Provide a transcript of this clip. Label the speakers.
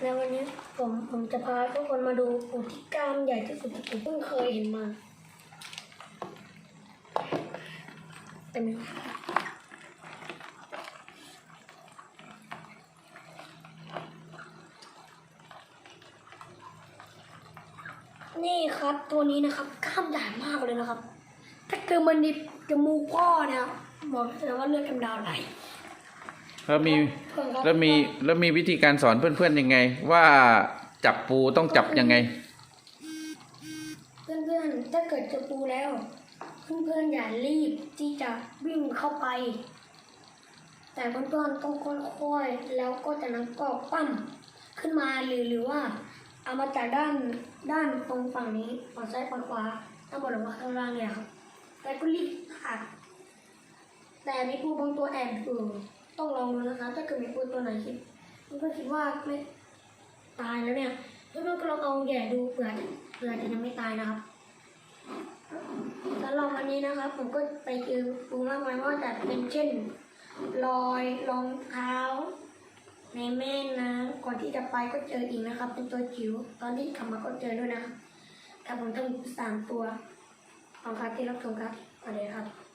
Speaker 1: แล้ววันนี้ผมผมจะพาทุกคนมาดูปูที่กล้ามใหญ่ที่สุดที่ผมเพิ่งเคยเห็นมาเป็นนี่ครับตัวนี้นะครับกล้ามใหญ่มากเลยนะครับ ถ้าเกิดมันดิบจมูกพ่อนะบอกเลยว่าเลือดกำดาวไหล
Speaker 2: แล้วมี
Speaker 1: เพื่อนครับ
Speaker 2: แล้วมีแล้วมีวิธีการสอนเพื่อนๆยังไง ว่าจับปูต้องจับยังไง
Speaker 1: เพื่อนๆถ้าเกิดเจะปูแล้ว เพื่อนๆอย่ารีบที่จะวิ่งเข้าไป แต่เพื่อนๆต้องค่อยๆแล้วก็จากนั้นก็ปั้มขึ้นมาหรือหรือว่า เอามาจากด้านด้านตรงฝั่งนี้ฝั่งซ้ายฝั่งขวาข้างบนหรือว่าข้างล่างเนี่ยครับแล้วก็รีบหักแต่มีปูบางตัวแอบอยู่ ต้องลองดูนะคะ ถ้าเกิดมีปูตัวไหนคิดเพื่อนๆคิดว่าไม่ตายแล้วเนี่ยเพื่อนๆก็ลองเอาแหย่ดูเผื่อเผื่อจะยังไม่ตายนะครับสำหรับวันนี้นะครับ ผมก็ไปเจอปูมากมายว่าจะเป็นเช่นรอยรองเท้า ในแม่น้ำก่อนที่จะไปก็เจออีกนะครับ เป็นตัวจิ๋วตอนที่ขับมาก็เจอด้วยนะครับแต่ผมทั้งสามตัวขอบคุณครับที่รับชมครับสวัสดีครับ